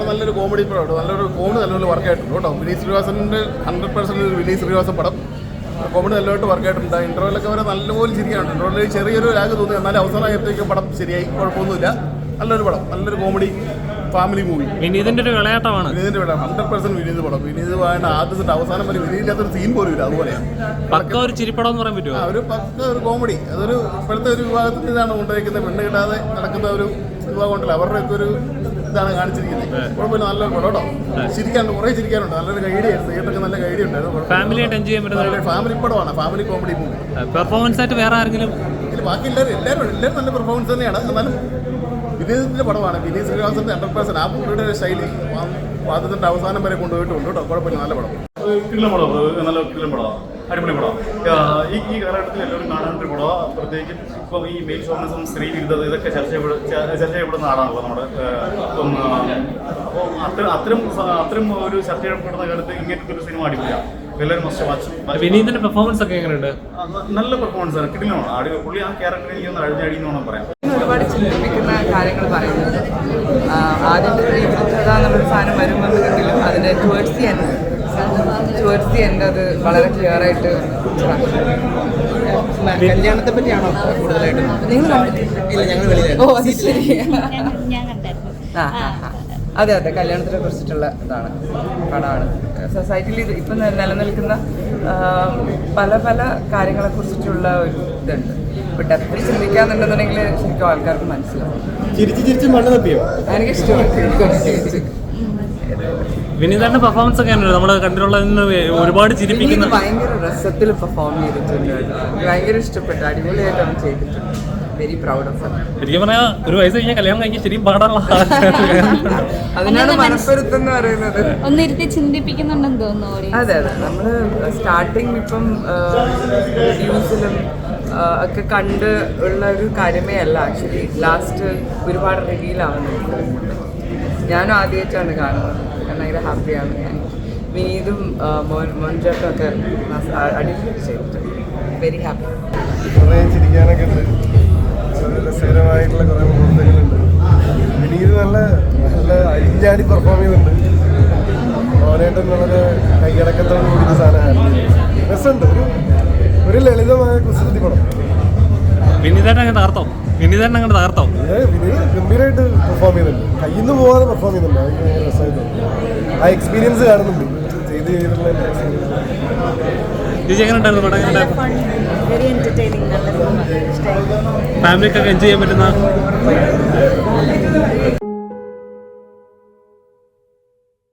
അത് നല്ലൊരു കോമഡി പടമാണ് നല്ലൊരു കോമഡി നല്ലൊരു വർക്ക് ആയിട്ടുണ്ട് കേട്ടോ. വിനീത് ശ്രീനിവാസന്റെ ഹൺഡ്രഡ് പെർസെന്റ് ഒരു വിനീത് ശ്രീനിവാസൻ പടം. കോമഡി നല്ലതായിട്ട് വർക്ക് ആയിട്ടുണ്ട്. ഇന്റർവെല്ലൊക്കെ വരെ നല്ലപോലെ ചിരിയാണ്. ഇന്റർവെല്ലിൽ ചെറിയൊരു ലാഗ് തോന്നി. എന്നാലും അവസാനമായപ്പോഴേക്കും പടം ശരിയായി. കുഴപ്പമൊന്നുമില്ല. നല്ലൊരു പടം. നല്ലൊരു കോമഡി ഫാമിലി മൂവി വിനീതിന്റെ ഒരു വിളയാട്ടമാണ്. വിനീതിന്റെ പടം ഹൺഡ്രഡ് പെർസെന്റ് വിനീത് പടം. വിനീത് വേണ്ട ആദ്യത്തെ അവസാനം വരെ വിനീതില്ലാത്തൊരു സീൻ പോലും ഇല്ല. അതുപോലെയാണ് പക്ക ഒരു ചിരിപ്പടം എന്ന് പറയാൻ പറ്റുമോ? ഒരു പക്ക ഒരു കോമഡി അതൊരു ഇപ്പോഴത്തെ ഒരു വിഭാഗത്തിൽ ഇതാണ് കൊണ്ടുവയ്ക്കുന്നത് പെണ്ണ് കിട്ടാതെ നടക്കുന്ന ഒരു വിഭാഗം ഉണ്ടല്ലോ അവരുടെ ഒക്കെ ഒരു ഇതാണ് കാണിച്ചിരിക്കുന്നത്. കുഴപ്പമില്ല നല്ല പടം കേട്ടോ. ചിരിക്കാനുണ്ട് കുറേ ചിരിക്കാനുണ്ട്. നല്ലൊരു ഐഡിയ തിയേറ്ററൊക്കെ നല്ല ഗൈഡി ഉണ്ടായിരുന്നു. എൻജോയ് ചെയ്യാൻ പറ്റുന്ന ഫാമിലി പടമാണ്. Family comedy movie. പെർഫോമൻസ് ആയിട്ട് വേറെ ആരെങ്കിലും ഇതിൽ ബാക്കി എല്ലാവരും എല്ലാവരും എല്ലാവരും നല്ല പെർഫോമൻസ് തന്നെയാണ്. എന്നാലും വിനീതിന്റെ പടമാണ്. വിനീത് ശ്രീനിവാസന്റെ ഹൺഡ്രഡ് പെർസെന്റ് ആ പുള്ളിയുടെ ഒരു ശൈലി വാദത്തിന്റെ അവസാനം വരെ കൊണ്ടുപോയിട്ടുണ്ട് കേട്ടോ. കുഴപ്പമില്ല നല്ല പടം. നല്ല കിടിലം പടം അടിപൊളി പടം. ഈ ഈ കാലഘട്ടത്തിൽ എല്ലാവരും കാണേണ്ട ഒരു പടം പ്രത്യേകിച്ച് ഇപ്പം ഈ മെയിൽ ഷോമിനിസം സ്ത്രീ വിരുദ്ധത ഇതൊക്കെ ചർച്ച ചർച്ച ചെയ്യപ്പെടുന്ന ആളാണല്ലോ നമ്മുടെ അപ്പം ഇപ്പം അപ്പോൾ അത്തരം അത്തരം അത്രയും അത്തരം ഒരു ചർച്ച ചെയ്യപ്പെടുന്ന കാലത്ത് ഇങ്ങനത്തെ ഒരു സിനിമ അടിപൊളിയാണ് എല്ലാവരും മസ്റ്റ് വാച്ച് വിനീതിന്റെ പെർഫോമൻസ് ഒക്കെ എങ്ങനെയുണ്ട്? നല്ല പെർഫോമൻസ് ആണ്. കിടിലാണ് ആടി പുള്ളി ആ ക്യാരക്ടർ എനിക്ക് ഒന്ന് അഴിഞ്ഞടി എന്ന് വേണം പറയാം ഒരുപാട് ചിന്തിപ്പിക്കുന്ന കാര്യങ്ങൾ പറയുന്നുണ്ട്. ആ, ആദ്യത്തെ ഈ വൃദ്ധത എന്നുള്ളൊരു സാധനം വരുമ്പോഴെങ്കിലും അതിന്റെ towards the end towards the എന്റെ അത് വളരെ ക്ലിയർ ആയിട്ട് കല്യാണത്തെ പറ്റിയാണോ കൂടുതലായിട്ട്? നിങ്ങൾ ഇല്ല ഞങ്ങൾ വെളിയിലായിരുന്നു. ഓ അത് ശരി. ഞാൻ ഞാൻ കണ്ടായിരുന്നു. ആ. അതെ അതെ കല്യാണത്തിനെ കുറിച്ചിട്ടുള്ള ഇതാണ് പടമാണ്. സൊസൈറ്റിയിൽ ഇപ്പം നിലനിൽക്കുന്ന പല പല കാര്യങ്ങളെ കുറിച്ചിട്ടുള്ള ഒരു ഇതുണ്ട്. ഇപ്പൊ ഡെപ്തിൽ ചിന്തിക്കാന്നുണ്ടെന്നുണ്ടെങ്കിൽ ശരിക്കും ആൾക്കാർക്ക് മനസ്സിലാവും. എനിക്ക് ഇഷ്ടമാണ് വിനീതന്റെ പെർഫോമൻസ് ഒക്കെ നമ്മൾ കണ്ടിട്ടുള്ള ഒരുപാട് ചിരിപ്പിക്കുന്ന ഭയങ്കര രസത്തിൽ പെർഫോം ചെയ്തിട്ടുണ്ട്. ഭയങ്കര ഇഷ്ടപ്പെട്ടു. അടിപൊളിയായിട്ടാണ് ചെയ്തിട്ടുണ്ട്. വെരി പ്രൗഡ് ഓഫ് ശരിക്കും പറഞ്ഞാൽ ഒരു വയസ്സ് കഴിഞ്ഞാൽ കല്യാണം കഴിഞ്ഞാൽ ശരിക്കും പാടാനുള്ള അതിനാണ് മനസ്സൊരുത്തം എന്ന് പറയുന്നത്. ഒന്നിരുത്തി ചിന്തിപ്പിക്കുന്നുണ്ടെന്ന് തോന്നുന്നു അതെ അതെ. നമ്മൾ സ്റ്റാർട്ടിങ് ഇപ്പം റിവ്യൂസിലും ഒക്കെ കണ്ട് ഉള്ള ഒരു കാര്യമേ അല്ല. ആക്ച്വലി ലാസ്റ്റ് ഒരുപാട് റിവീൽ ആവുന്നുണ്ട്. ഞാനും ആദ്യമായിട്ടാണ് കാണുന്നത്. ഞാൻ ഭയങ്കര ഹാപ്പിയാണ് ഞാൻ. വിനീതും മോൻ മോൻചേട്ടും ഒക്കെ അടിപൊളി ചെയ്തിട്ട്. വെരി ഹാപ്പി കുറേ ചിരിക്കാനൊക്കെ ഉണ്ട് വളരെ രസകരമായിട്ടുള്ള കുറേ മുഹൂർത്തങ്ങളുണ്ട്. വിനീത് നല്ല നല്ല അരിഞ്ഞാടി പെർഫോം ചെയ്യുന്നുണ്ട്. മോനേട്ടൻ വളരെ കൈയടക്കത്തോട് കൂടിയ സാധനമാണ്. രസമുണ്ട്. ഒരു ഒരു ലളിതമായ കുസൃതി പടം. വിനീതേട്ടൻ അങ്ങനെ തകർത്തോ? വിനീതേട്ടൻ അങ്ങനെ തകർത്തോ? ഇത് വിനീത് ഗംഭീരമായിട്ട് പെർഫോം ചെയ്യുന്നുണ്ട് കയ്യിൽ നിന്ന് പോകാതെ പെർഫോം ചെയ്യുന്നുണ്ട് രസമായിട്ട് ആ എക്സ്പീരിയൻസ് കാണുന്നുണ്ട് ചെയ്ത് ചെയ്തിട്ടുള്ള ചേച്ചി എങ്ങനെ ഉണ്ടായിരുന്നു പടം? എങ്ങനെ വെരി എന്റർടൈനിങ് നല്ല സിനിമ ഫാമിലിക്കൊക്കെ എൻജോയ് ചെയ്യാൻ പറ്റുന്ന?